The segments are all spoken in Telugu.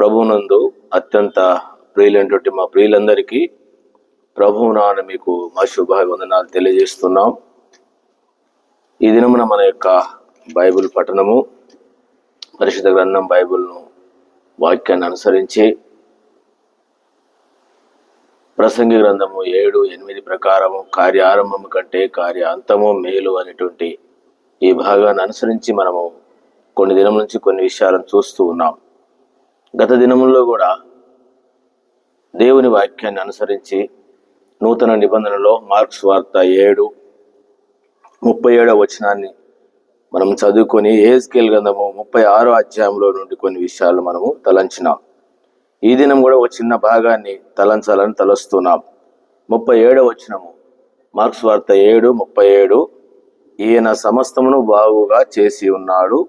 ప్రభునందు అత్యంత ప్రియులైనటువంటి మా ప్రియులందరికీ ప్రభువు మీకు మా శుభాభివందనాలు తెలియజేస్తున్నాం. ఈ దినమున మన యొక్క బైబిల్ పఠనము పరిశుద్ధ గ్రంథం బైబిల్ను వాక్యాన్ని అనుసరించి ప్రసంగి గ్రంథము ఏడు ఎనిమిది ప్రకారము కార్యారంభము కంటే కార్య అంతము మేలు అనేటువంటి ఈ భాగాన్ని అనుసరించి మనము కొన్ని దినం నుంచి కొన్ని విషయాలను చూస్తూ ఉన్నాం. గత దినముల్లో కూడా దేవుని వాక్యాన్ని అనుసరించి నూతన నిబంధనలో మార్క్స్ వార్త ఏడు ముప్పై ఏడవ వచనాన్ని మనం చదువుకొని ఏజ్కేల్ గ్రంథము ముప్పై ఆరో అధ్యాయంలో నుండి కొన్ని విషయాలు మనము తలంచినాం. ఈ దినం కూడా ఒక చిన్న భాగాన్ని తలంచాలని తలస్తున్నాం. ముప్పై ఏడవ వచనము మార్క్స్ వార్త ఏడు ముప్పై ఏడు ఈయన సమస్తమును బాగుగా చేసి ఉన్నాడు.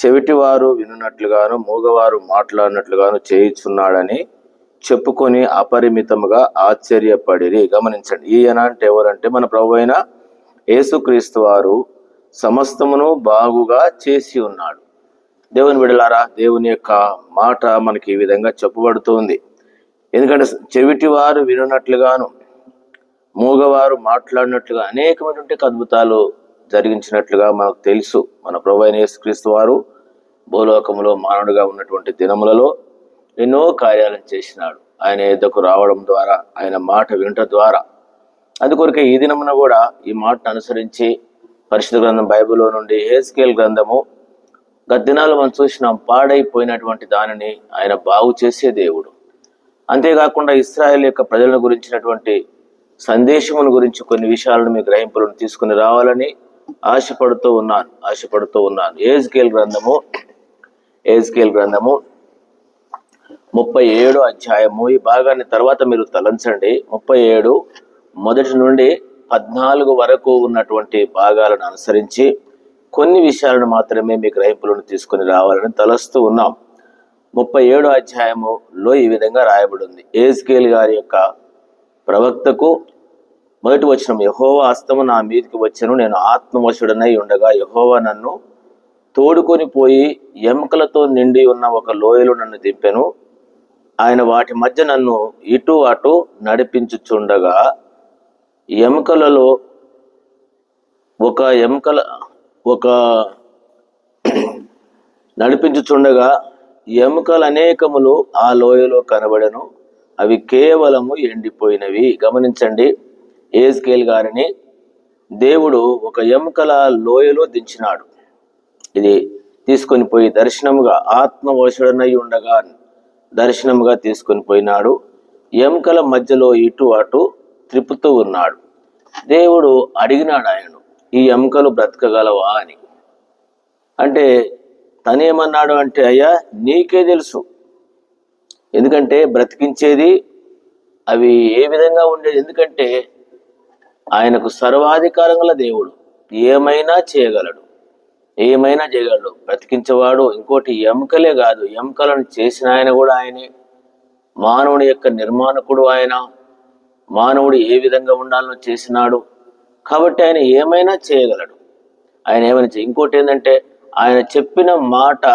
చెవిటివారు వినున్నట్లుగాను మూగవారు మాట్లాడినట్లుగాను చేయించున్నాడని చెప్పుకొని అపరిమితముగా ఆశ్చర్యపడిరి. గమనించండి ఈయన అంటే ఎవరంటే మన ప్రభు అయిన యేసుక్రీస్తు వారు సమస్తమును బాగుగా చేసి ఉన్నాడు. దేవుని విడలారా దేవుని యొక్క మాట మనకి ఈ విధంగా చెప్పబడుతుంది. ఎందుకంటే చెవిటివారు వినున్నట్లుగాను మూగవారు మాట్లాడినట్లుగా అనేకమైనటువంటి అద్భుతాలు జరిగించినట్లుగా మనకు తెలుసు. మన ప్రభు అయిన యేసుక్రీస్తు వారు భూలోకములో మానవుడిగా ఉన్నటువంటి దినములలో ఎన్నో కార్యాలను చేసినాడు. ఆయన ఎద్దకు రావడం ద్వారా ఆయన మాట వినట ద్వారా. అందుకొరకే ఈ దినమున కూడా ఈ మాటను అనుసరించి పరిశుద్ధ గ్రంథం బైబిల్లో నుండి హేస్కేల్ గ్రంథము గత దినాలు మనం చూసినాం పాడైపోయినటువంటి దానిని ఆయన బాగు చేసే దేవుడు. అంతేకాకుండా ఇస్రాయేల్ యొక్క ప్రజలను గురించినటువంటి సందేశముల గురించి కొన్ని విషయాలను మీ గ్రహింపులను తీసుకుని రావాలని ఆశపడుతూ ఉన్నాను ఆశపడుతూ ఉన్నాను. ఏజ్కేల్ గ్రంథము ఏజ్కేల్ గ్రంథము ముప్పై ఏడు అధ్యాయము. ఈ భాగాన్ని తర్వాత మీరు తలంచండి. ముప్పై ఏడు మొదటి నుండి పద్నాలుగు వరకు ఉన్నటువంటి భాగాలను అనుసరించి కొన్ని విషయాలను మాత్రమే మీ గ్రహింపులను తీసుకుని రావాలని తలస్తూ ఉన్నాం. ముప్పై ఏడు అధ్యాయములో ఈ విధంగా రాయబడింది. ఏజ్కేల్ గారి యొక్క ప్రవక్తకు మొదటి వచ్చిన యహోవా హస్తము నా మీదకి వచ్చను నేను ఆత్మవశుడనై ఉండగా యహోవా నన్ను తోడుకొని పోయి ఎముకలతో నిండి ఉన్న ఒక లోయలో నన్ను దింపెను. ఆయన వాటి మధ్య నన్ను ఇటు అటు నడిపించుచుండగా ఎముకలలో ఒక ఎముకల ఒక నడిపించుచుండగా ఎముకలు అనేకములు ఆ లోయలో కనబడను. అవి కేవలము ఎండిపోయినవి. గమనించండి ఏజ్కేల్ గారిని దేవుడు ఒక ఎముకల లోయలో దించినాడు. ఇది తీసుకొని పోయి దర్శనముగా ఆత్మవశుడనై ఉండగా దర్శనముగా తీసుకొని పోయినాడు. ఎముకల మధ్యలో ఇటు అటు త్రిపుతూ ఉన్నాడు. దేవుడు అడిగినాడు ఆయన ఈ ఎముకలు బ్రతకగలవా? అని. అంటే తనేమన్నాడు అంటే అయ్యా నీకే తెలుసు. ఎందుకంటే బ్రతికించేది అవి ఏ విధంగా ఉండేది ఎందుకంటే ఆయనకు సర్వాధికారం గల దేవుడు ఏమైనా చేయగలడు. ఏమైనా చేయగలడు. బ్రతికించేవాడు ఇంకోటి ఎముకలే కాదు. ఎముకలను చేసిన ఆయన కూడా ఆయనే. మానవుడి యొక్క నిర్మాణకుడు ఆయన. మానవుడు ఏ విధంగా ఉండాలో చేసినాడు. కాబట్టి ఆయన ఏమైనా చేయగలడు. ఆయన ఏమైనా చేయ ఇంకోటి ఏంటంటే ఆయన చెప్పిన మాట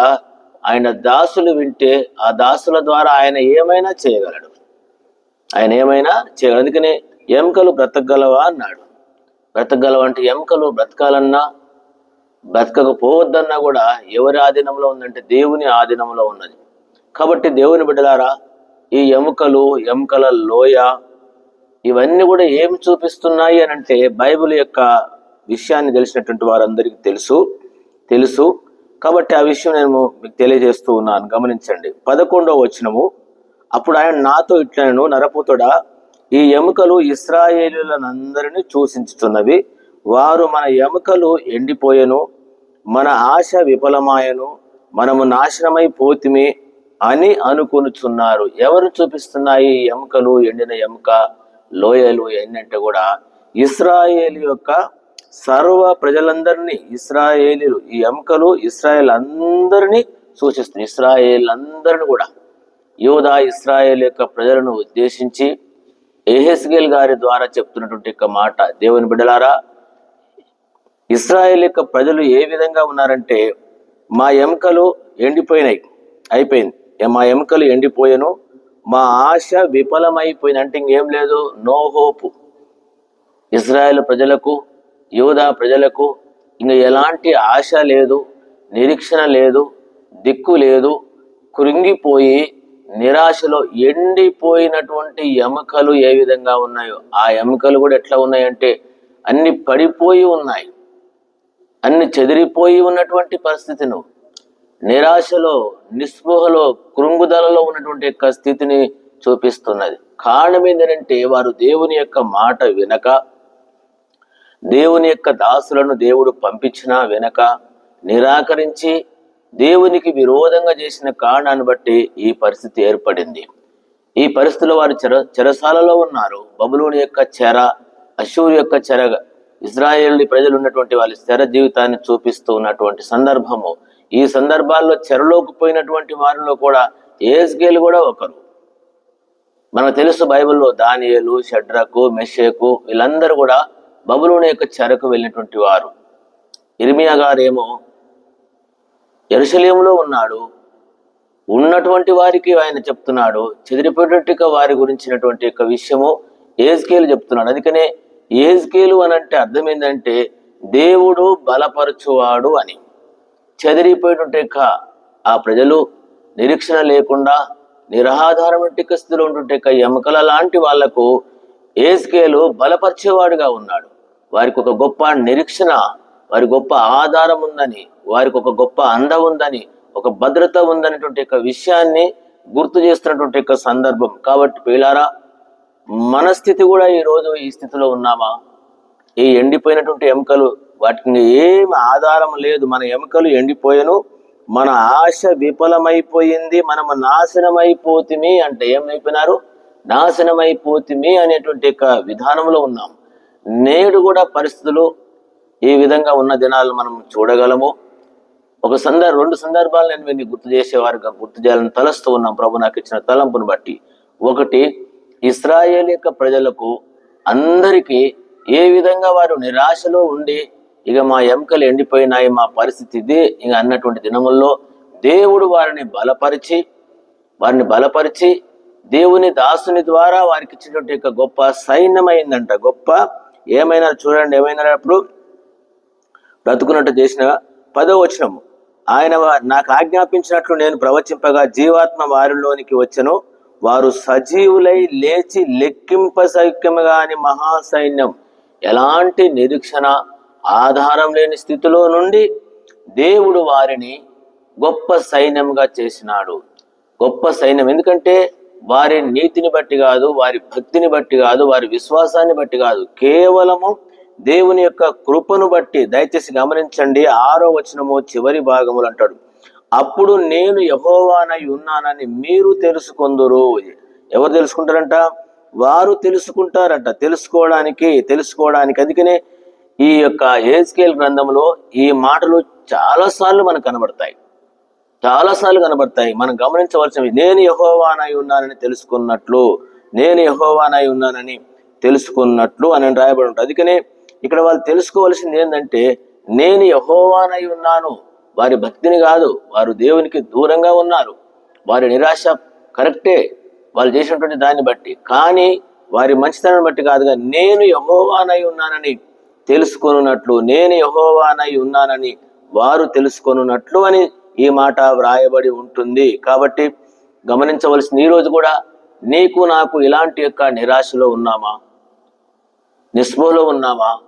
ఆయన దాసులు వింటే ఆ దాసుల ద్వారా ఆయన ఏమైనా చేయగలడు. ఆయన ఏమైనా చేయగలడు. అందుకనే ఎముకలు బ్రతకగలవా అన్నాడు. బ్రతకగలవా అంటే ఎముకలు బ్రతకాలన్నా బ్రతకకపోవద్దన్నా కూడా ఎవరి ఆధీనంలో ఉందంటే దేవుని ఆధీనంలో ఉన్నది. కాబట్టి దేవుని బిడ్డలారా ఈ ఎముకలు ఎముకల లోయ ఇవన్నీ కూడా ఏమి చూపిస్తున్నాయి అని అంటే బైబిల్ యొక్క విషయాన్ని తెలిసినటువంటి వారందరికీ తెలుసు తెలుసు. కాబట్టి ఆ విషయం నేను మీకు తెలియజేస్తూ ఉన్నాను. గమనించండి. పదకొండవ వచనము. అప్పుడు ఆయన నాతో ఇట్లను నరపుతుడా ఈ ఎముకలు ఇస్రాయేలులందరినీ చూసించుతున్నవి వారు మన ఎముకలు ఎండిపోయేను మన ఆశ విఫలమాయను మనము నాశనమై పోతిమి అని అనుకొనుచున్నారు. ఎవరు చూపిస్తున్నాయి ఈ ఎముకలు? ఎండిన ఎముక లోయలు ఎన్నంటే కూడా ఇస్రాయేల్ యొక్క సర్వ ప్రజలందరినీ ఇస్రాయేలీలు ఈ ఎముకలు ఇస్రాయేల్ అందరినీ సూచిస్తుంది ఇస్రాయేల్ అందరిని కూడా. యోధా ఇస్రాయేల్ యొక్క ప్రజలను ఉద్దేశించి ఎహెస్గేల్ గారి ద్వారా చెప్తున్నటువంటి యొక్క మాట. దేవుని బిడ్డలారా ఇస్రాయేల్ యొక్క ప్రజలు ఏ విధంగా ఉన్నారంటే మా ఎముకలు ఎండిపోయినాయి. అయిపోయింది. మా ఎముకలు ఎండిపోయాను మా ఆశ విఫలమైపోయింది. అంటే ఇంకేం లేదు నో హోప్. ఇజ్రాయెల్ ప్రజలకు యూదా ప్రజలకు ఇంకా ఎలాంటి ఆశ లేదు నిరీక్షణ లేదు దిక్కు లేదు. కృంగిపోయి నిరాశలో ఎండిపోయినటువంటి ఎముకలు ఏ విధంగా ఉన్నాయో ఆ ఎముకలు కూడా ఎట్లా ఉన్నాయంటే అన్ని పడిపోయి ఉన్నాయి. అన్ని చెదిరిపోయి ఉన్నటువంటి పరిస్థితిను నిరాశలో నిస్పృహలో కృంగుదలలో ఉన్నటువంటి యొక్క స్థితిని చూపిస్తున్నది. కారణం ఏంటంటే వారు దేవుని యొక్క మాట వినక దేవుని యొక్క దాసులను దేవుడు పంపించినా వెనక నిరాకరించి దేవునికి విరోధంగా చేసిన కారణాన్ని బట్టి ఈ పరిస్థితి ఏర్పడింది. ఈ పరిస్థితిలో వారు చెర చెరసాలలో ఉన్నారు. బబులోని యొక్క చెర అశూర్ యొక్క చెర ఇజ్రాయేల్ ప్రజలు ఉన్నటువంటి వాళ్ళ స్థిర జీవితాన్ని చూపిస్తూ ఉన్నటువంటి సందర్భము. ఈ సందర్భాల్లో చెరలోకి పోయినటువంటి వారిలో కూడా ఏజ్గేలు కూడా ఒకరు. మనకు తెలుసు బైబిల్లో దానియలు షడ్రకు మెషేకు వీళ్ళందరూ కూడా బబులోని యొక్క చెరకు వెళ్ళినటువంటి వారు. ఇర్మియా గారేమో ఎరుసలేములో ఉన్నాడు. ఉన్నటువంటి వారికి ఆయన చెప్తున్నాడు. చెదిరిపోయేటట్టుగా వారి గురించినటువంటి యొక్క విషయము ఏజ్కేలు చెప్తున్నాడు. అందుకనే ఏజ్కేలు అని అంటే అర్థం ఏంటంటే దేవుడు బలపరచువాడు అని. చెదిరిపోయేటువంటి ఆ ప్రజలు నిరీక్షణ లేకుండా నిరాధారమైన స్థితిలో ఉన్నటువంటి ఎముకల లాంటి వాళ్ళకు ఏజ్కేలు బలపరిచేవాడుగా ఉన్నాడు. వారికి ఒక గొప్ప నిరీక్షణ వారి గొప్ప ఆధారం ఉందని వారికి ఒక గొప్ప అంద ఉందని ఒక భద్రత ఉందనేటువంటి యొక్క విషయాన్ని గుర్తు చేస్తున్నటువంటి యొక్క సందర్భం. కాబట్టి పిల్లారా మనస్థితి కూడా ఈ రోజు ఈ స్థితిలో ఉన్నామా? ఈ ఎండిపోయినటువంటి ఎముకలు వాటికి ఏమి ఏం ఆధారం లేదు. మన ఎముకలు ఎండిపోయాను మన ఆశ విఫలమైపోయింది మనము అయిపోతిమి అంటే ఏమైపోయినారు నాశనమైపోతిమి అనేటువంటి యొక్క విధానంలో ఉన్నాం. నేడు కూడా పరిస్థితులు ఈ విధంగా ఉన్న దినాలు మనం చూడగలము. ఒక సందర్భ రెండు సందర్భాలు నేను గుర్తు చేసేవారుగా గుర్తు చేయాలని తలస్తూ ఉన్నాం. ప్రభు నాకు ఇచ్చిన తలంపును బట్టి. ఒకటి ఇస్రాయేల్ యొక్క ప్రజలకు అందరికీ ఏ విధంగా వారు నిరాశలో ఉండి ఇక మా ఎముకలు ఎండిపోయినాయి మా పరిస్థితి ఇది ఇక అన్నటువంటి దినముల్లో దేవుడు వారిని బలపరిచి వారిని బలపరిచి దేవుని దాసుని ద్వారా వారికి ఇచ్చినటువంటి యొక్క గొప్ప సైన్యమైందంట. గొప్ప ఏమైనా చూడండి ఏమైనా అప్పుడు బ్రతుకున్నట్టు చేసిన పదో వచనము. ఆయన నాకు ఆజ్ఞాపించినట్లు నేను ప్రవచింపగా జీవాత్మ వారిలోనికి వచ్చను. వారు సజీవులై లేచి లెక్కింప సైక్యముగా అని మహాసైన్యం. ఎలాంటి నిరీక్షణ ఆధారం లేని స్థితిలో నుండి దేవుడు వారిని గొప్ప సైన్యంగా చేసినాడు. గొప్ప సైన్యం ఎందుకంటే వారి నీతిని బట్టి కాదు వారి భక్తిని బట్టి కాదు వారి విశ్వాసాన్ని బట్టి కాదు. కేవలము దేవుని యొక్క కృపను బట్టి దయచేసి గమనించండి. ఆరో వచనము చివరి భాగములు అంటాడు. అప్పుడు నేను యహోవానై ఉన్నానని మీరు తెలుసుకొందురు. ఎవరు తెలుసుకుంటారంట? వారు తెలుసుకుంటారంట. తెలుసుకోవడానికి తెలుసుకోవడానికి. అందుకనే ఈ యొక్క ఏజ్కేల్ గ్రంథంలో ఈ మాటలు చాలాసార్లు మనకు కనబడతాయి. చాలాసార్లు కనబడతాయి. మనం గమనించవలసినవి నేను యహోవానై ఉన్నానని తెలుసుకున్నట్లు నేను యహోవానై ఉన్నానని తెలుసుకున్నట్లు అని రాయబడి ఉంటుంది. అందుకనే ఇక్కడ వాళ్ళు తెలుసుకోవాల్సింది ఏంటంటే నేను యహోవానై ఉన్నాను. వారి భక్తిని కాదు వారు దేవునికి దూరంగా ఉన్నారు. వారి నిరాశ కరెక్టే వాళ్ళు చేసినటువంటి దాన్ని బట్టి. కానీ వారి మంచితనాన్ని బట్టి కాదుగా నేను యహోవానై ఉన్నానని తెలుసుకొనున్నట్లు నేను యహోవానై ఉన్నానని వారు తెలుసుకొనున్నట్లు అని ఈ మాట వ్రాయబడి ఉంటుంది. కాబట్టి గమనించవలసిన ఈ రోజు కూడా నీకు నాకు ఇలాంటి యొక్క నిరాశలో ఉన్నామా? నిస్పృహలో ఉన్నామా?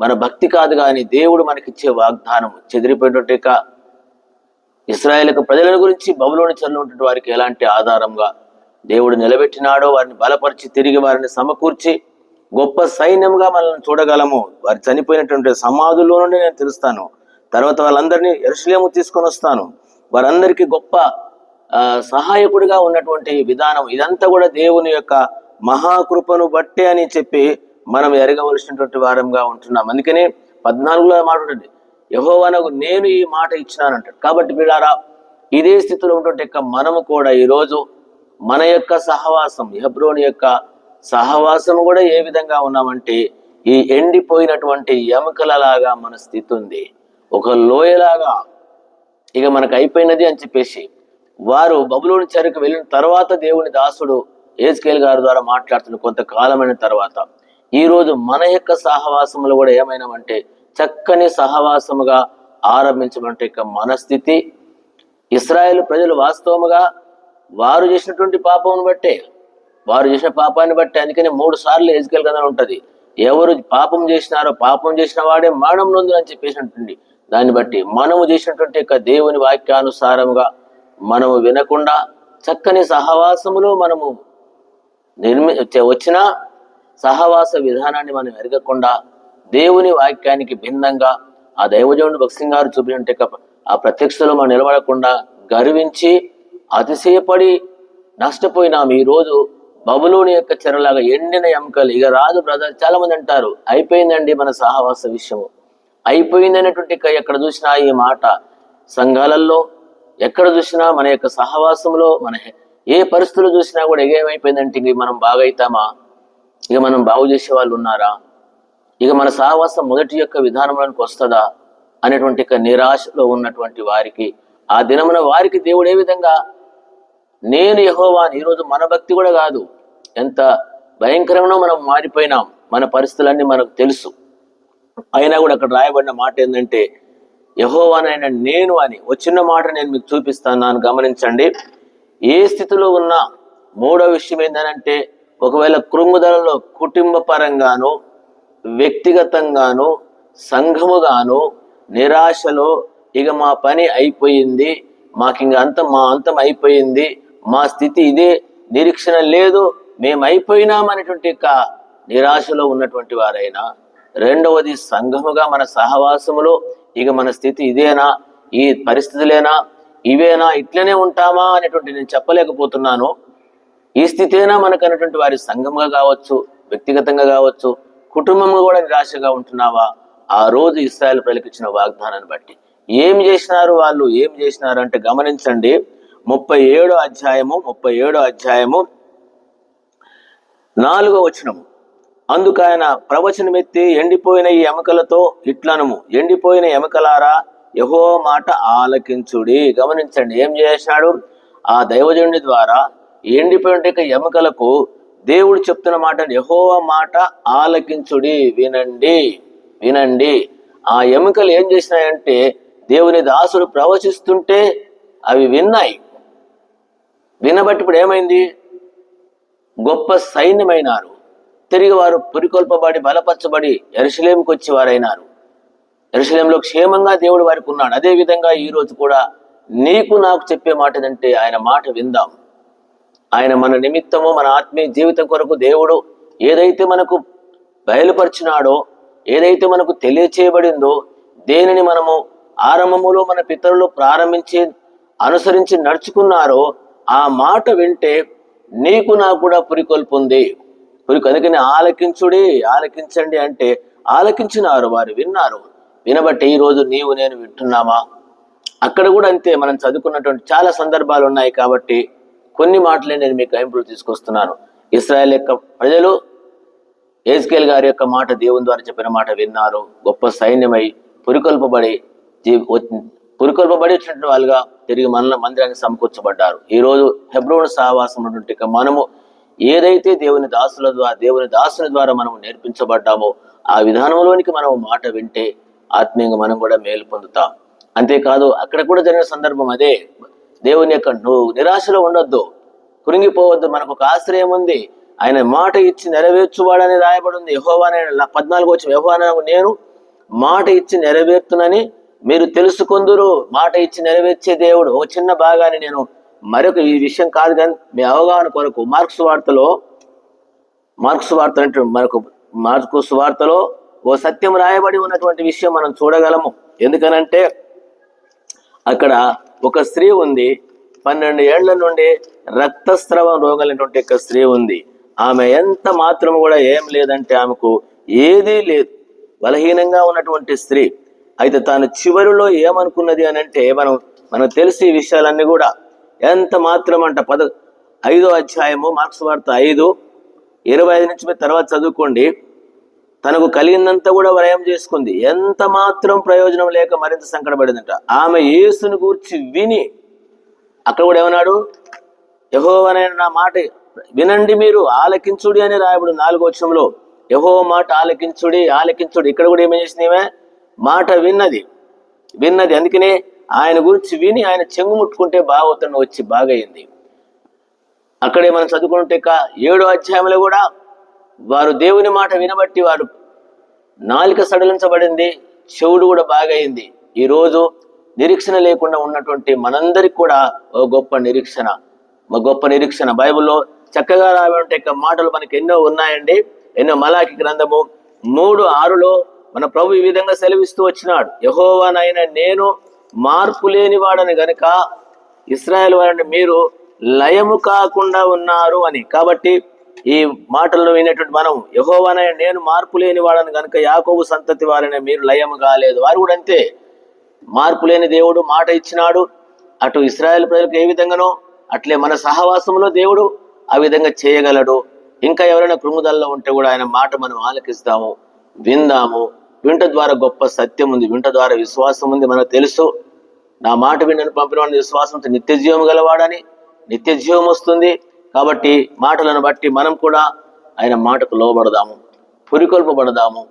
మన భక్తి కాదు కానీ దేవుడు మనకిచ్చే వాగ్దానం చెదిరిపోయినట్టు యొక్క ప్రజల గురించి బబులోని చల్లుంటున్న వారికి ఎలాంటి ఆధారంగా దేవుడు నిలబెట్టినాడో వారిని బలపరిచి తిరిగి వారిని సమకూర్చి గొప్ప సైన్యంగా మనల్ని చూడగలము. వారు చనిపోయినటువంటి సమాధుల్లో నుండి నేను తెలుస్తాను. తర్వాత వాళ్ళందరినీ ఎరుసలేము తీసుకొని వస్తాను. వారందరికీ గొప్ప సహాయకుడిగా ఉన్నటువంటి విధానం. ఇదంతా కూడా దేవుని యొక్క మహాకృపను బట్టే అని చెప్పి మనం ఎరగవలసినటువంటి వారంగా ఉంటున్నాం. అందుకనే పద్నాలుగులో మాట ఉంటుంది. యహోవనకు నేను ఈ మాట ఇచ్చినానంటాడు. కాబట్టి వీళ్ళారా ఇదే స్థితిలో ఉన్నటువంటి యొక్క మనము కూడా ఈరోజు మన యొక్క సహవాసం హెబ్రోని యొక్క సహవాసం కూడా ఏ విధంగా ఉన్నామంటే ఈ ఎండిపోయినటువంటి ఎముకలలాగా మన స్థితి ఉంది. ఒక లోయలాగా ఇక మనకు అయిపోయినది అని చెప్పేసి వారు బబులోని చెరకు వెళ్ళిన తర్వాత దేవుని దాసుడు ఏజ్కేల్ గారి ద్వారా మాట్లాడుతున్న కొంతకాలమైన తర్వాత ఈరోజు మన యొక్క సహవాసములు కూడా ఏమైనామంటే చక్కని సహవాసముగా ఆరంభించమంటే యొక్క మనస్థితి. ఇస్రాయేల్ ప్రజలు వాస్తవముగా వారు చేసినటువంటి పాపమును బట్టే వారు చేసిన పాపాన్ని బట్టి అందుకని మూడు సార్లు ఎజ్కేల్ కదా ఉంటుంది. ఎవరు పాపం చేసినారో పాపం చేసిన వాడే మరణం నొందు అని చెప్పేసినటువంటి దాన్ని బట్టి మనము చేసినటువంటి యొక్క దేవుని వాక్యానుసారముగా మనము వినకుండా చక్కని సహవాసములో మనము నిర్మి వచ్చినా వచ్చిన సహవాస విధానాన్ని మనం ఎరగకుండా దేవుని వాక్యానికి భిన్నంగా ఆ దైవజనుడు భక్సింగారు చూపినట్టు ఆ ప్రత్యక్షతలో మనం నిలబడకుండా గర్వించి అతిశయపడి నష్టపోయినాం. ఈరోజు రోజు బబులోని యొక్క చెరలాగా ఎండిన ఎముకలు. ఇక రాదు బ్రదర్ చాలా మంది అంటారు అయిపోయిందండి మన సహవాస విషయము. అయిపోయింది అనేటువంటి ఎక్కడ చూసినా ఈ మాట సంఘాలలో ఎక్కడ చూసినా మన యొక్క సహవాసంలో మన ఏ పరిస్థితులు చూసినా కూడా ఏమైపోయిందంటే మనం బాగైతామా? ఇక మనం బాగు చేసే వాళ్ళు ఉన్నారా? ఇక మన సహవాసం మొదటి యొక్క విధానంలోనికి వస్తుందా? అనేటువంటి యొక్క నిరాశలో ఉన్నటువంటి వారికి ఆ దినమున వారికి దేవుడు ఏ విధంగా నేను యహోవాని ఈరోజు మన భక్తి కూడా కాదు. ఎంత భయంకరంగా మనం మారిపోయినాం మన పరిస్థితులన్నీ మనకు తెలుసు. అయినా కూడా అక్కడ రాయబడిన మాట ఏంటంటే యహోవానైనా నేను అని వచ్చిన మాట నేను మీకు చూపిస్తాను నన్ను గమనించండి. ఏ స్థితిలో ఉన్నా మూడో విషయం ఏంటంటే ఒకవేళ కృంగుదలలో కుటుంబ పరంగాను వ్యక్తిగతంగాను సంఘముగాను నిరాశలో ఇక మా పని అయిపోయింది మాకు ఇంక అంతం మా అంతం అయిపోయింది మా స్థితి ఇదే నిరీక్షణ లేదు మేము అయిపోయినామనేటువంటి యొక్క నిరాశలో ఉన్నటువంటి వారైనా రెండవది సంఘముగా మన సహవాసములో ఇక మన స్థితి ఇదేనా ఈ పరిస్థితులేనా ఇవేనా ఇట్లనే ఉంటామా అనేటువంటి నేను చెప్పలేకపోతున్నాను. ఈ స్థితేనా మనకన్నటువంటి వారి సంఘంగా కావచ్చు వ్యక్తిగతంగా కావచ్చు కుటుంబంగా కూడా నిరాశగా ఉంటున్నావా? ఆ రోజు ఇస్రాయల్ ప్రజలకిచ్చిన వాగ్దానాన్ని బట్టి. ఏం చేసినారు వాళ్ళు? ఏం చేసినారు అంటే గమనించండి. ముప్పై ఏడో అధ్యాయము ముప్పై ఏడో అధ్యాయము నాలుగో వచనము. అందుకు ఆయన ప్రవచనమెత్తి ఎండిపోయిన ఈ ఎముకలతో ఇట్లనము. ఎండిపోయిన ఎముకలారా యహో మాట ఆలకించుడి. గమనించండి ఏం చేసినాడు? ఆ దైవజనుడి ద్వారా ఎండిపోయిన ఎముకలకు దేవుడు చెప్తున్న మాట యహో మాట ఆలకించుడి. వినండి వినండి. ఆ ఎముకలు ఏం చేసినాయంటే దేవుని దాసుడు ప్రవచిస్తుంటే అవి విన్నాయి. వినబట్టి ఇప్పుడు ఏమైంది? గొప్ప సైన్యమైనారు. తిరిగి వారు పురికొల్పబడి బలపరచబడి ఎరుసలేంకి వచ్చి వారైనారు. ఎరుసలేంలో క్షేమంగా దేవుడు వారికి ఉన్నాడు. అదే విధంగా ఈ రోజు కూడా నీకు నాకు చెప్పే మాట ఏంటంటే ఆయన మాట విందాం. ఆయన మన నిమిత్తము మన ఆత్మీయ జీవితం కొరకు దేవుడు ఏదైతే మనకు బయలుపరిచినాడో ఏదైతే మనకు తెలియచేయబడిందో దేనిని మనము ఆరంభములో మన పితరులు ప్రారంభించి అనుసరించి నడుచుకున్నారో ఆ మాట వింటే నీకు నాకు కూడా పురికొల్పు ఉంది. పురికి అందుకని ఆలకించుడి ఆలకించండి అంటే ఆలకించినారు వారు విన్నారు. వినబట్టి ఈ రోజు నీవు నేను వింటున్నామా? అక్కడ కూడా అంతే మనం చదువుకున్నటువంటి చాలా సందర్భాలు ఉన్నాయి కాబట్టి కొన్ని మాటలే నేను మీకు ఇంప్రూవ్ తీసుకొస్తున్నాను. ఇస్రాయల్ యొక్క ప్రజలు ఏజ్కేల్ గారి యొక్క మాట దేవుని ద్వారా చెప్పిన మాట విన్నారు. గొప్ప సైన్యమై పురికొల్పబడి పురికొల్పబడి వచ్చినటువంటి వాళ్ళుగా తిరిగి మన మందిరానికి సమకూర్చబడ్డారు. ఈ రోజు హెబ్రోన్ సహవాసం ఉన్నటువంటి మనము ఏదైతే దేవుని దాసుల ద్వారా దేవుని దాసుని ద్వారా మనం నేర్పించబడ్డామో ఆ విధానంలోనికి మనం మాట వింటే ఆత్మీయంగా మనం కూడా మేలు పొందుతాం. అంతేకాదు అక్కడ కూడా జరిగిన సందర్భం అదే. దేవుని యొక్క నువ్వు నిరాశలో ఉండొద్దు. కురింగిపోవద్దు మనకు ఒక ఆశ్రయం ఉంది ఆయన మాట ఇచ్చి నెరవేర్చువాడని రాయబడి ఉంది యహోవానే పద్నాలుగు వచ్చి యహోవానే నేను మాట ఇచ్చి నెరవేర్తునని మీరు తెలుసుకుందురు. మాట ఇచ్చి నెరవేర్చే దేవుడు. ఒక చిన్న భాగాన్ని నేను మరొక ఈ విషయం కాదు కానీ మీ అవగాహన కొరకు మార్క్స్ వార్తలో మార్క్స్ వార్త అంటే మనకు మార్క్స్ వార్తలో ఓ సత్యం రాయబడి ఉన్నటువంటి విషయం మనం చూడగలము. ఎందుకనంటే అక్కడ ఒక స్త్రీ ఉంది. పన్నెండు ఏళ్ళ నుండి రక్తస్రవం రోగలైనటువంటి ఒక స్త్రీ ఉంది. ఆమె ఎంత మాత్రం కూడా ఏం లేదంటే ఆమెకు ఏదీ లేదు. బలహీనంగా ఉన్నటువంటి స్త్రీ. అయితే తాను చివరిలో ఏమనుకున్నది అని అంటే మనం మనకు తెలిసి ఈ విషయాలన్నీ కూడా ఎంత మాత్రం అంట పద ఐదో అధ్యాయము మార్క్స్ వార్త ఐదు ఇరవై ఐదు నుంచి తర్వాత చదువుకోండి. తనకు కలిగినంత కూడా వ్రయం చేసుకుంది. ఎంత మాత్రం ప్రయోజనం లేక మరింత సంకటపడిందంట. ఆమె యేసుని గూర్చి విని అక్కడ కూడా ఏమన్నాడు? యహోవనైన నా మాట వినండి మీరు ఆలకించుడి అని రాయబడు నాలుగో వచ్చంలో యహో మాట ఆలకించుడి ఆలకించుడి. ఇక్కడ కూడా ఏమి చేసినవే మాట విన్నది. విన్నది. అందుకనే ఆయన గురించి విని ఆయన చెంగు ముట్టుకుంటే బాగవుతాను వచ్చి బాగయింది. అక్కడే మనం చదువుకుంటే కా- ఏడో అధ్యాయంలో కూడా వారు దేవుని మాట వినబట్టి వారు నాలిక సడలించబడింది చెవుడు కూడా బాగయింది ఈ రోజు నిరీక్షణ లేకుండా ఉన్నటువంటి మనందరికి కూడా ఓ గొప్ప నిరీక్షణ. ఒక గొప్ప నిరీక్షణ. బైబిల్లో చక్కగా రాబడి యొక్క మాటలు మనకి ఎన్నో ఉన్నాయండి. ఎన్నో మలాకి గ్రంథము మూడు ఆరులో మన ప్రభు ఈ విధంగా సెలవిస్తూ వచ్చినాడు. యహోవానైన నేను మార్పు లేని వాడని గనుక ఇస్రాయల్ వారిని మీరు లయము కాకుండా ఉన్నారు అని. కాబట్టి ఈ మాటలను వినేటువంటి మనం యహోవనే నేను మార్పు లేని వాడని కనుక యాకోబు సంతతి వారిని మీరు లయము కాలేదు. వారు కూడా అంతే. మార్పు లేని దేవుడు మాట ఇచ్చినాడు. అటు ఇస్రాయేల్ ప్రజలకు ఏ విధంగానో అట్లే మన సహవాసంలో దేవుడు ఆ విధంగా చేయగలడు. ఇంకా ఎవరైనా కృంగుదల్లో ఉంటే కూడా ఆయన మాట మనం ఆలకిస్తాము విందాము. వింట ద్వారా గొప్ప సత్యం ఉంది వింట ద్వారా విశ్వాసం ఉంది మనకు తెలుసు. నా మాట విన్నను పంపిన వాడిని విశ్వాసంతో నిత్య జీవం గలవాడని నిత్య జీవం వస్తుంది. కాబట్టి మాటలను బట్టి మనం కూడా ఆయన మాటకు లోబడదాము పురికొల్పబడదాము.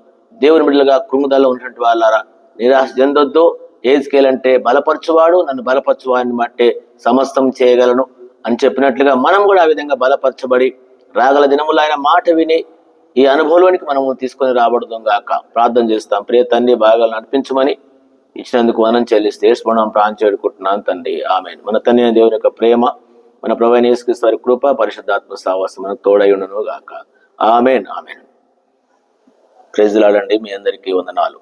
దేవుని బిడ్డలుగా కృంగుదల్లో ఉన్నటువంటి వాళ్ళారా నిరాశ చెందొద్దు. ఏజ్కేలంటే బలపరచువాడు నన్ను బలపరచువాడిని బట్టే సమస్తం చేయగలను అని చెప్పినట్లుగా మనం కూడా ఆ విధంగా బలపరచబడి రాగల దినములు ఆయన మాట విని ఈ అనుభవంలోనికి మనము తీసుకొని రాబడదాం గాక. ప్రార్థన చేస్తాం. ప్రియ తండ్రి బాగా నడిపించమని ఇచ్చినందుకు మనం చెల్లిస్తే స్మరణం ప్రాణం చేడుకుంటున్నాను తండ్రి. ఆమె మన తండ్రి దేవుని యొక్క ప్రేమ మన ప్రభు యేసుక్రీస్తు వారి కృప పరిశుద్ధాత్మ సావాసం మనకు తోడై ఉండను గాక. Amen amen. ప్రెజలాడండి మీ అందరికీ వందనాలు.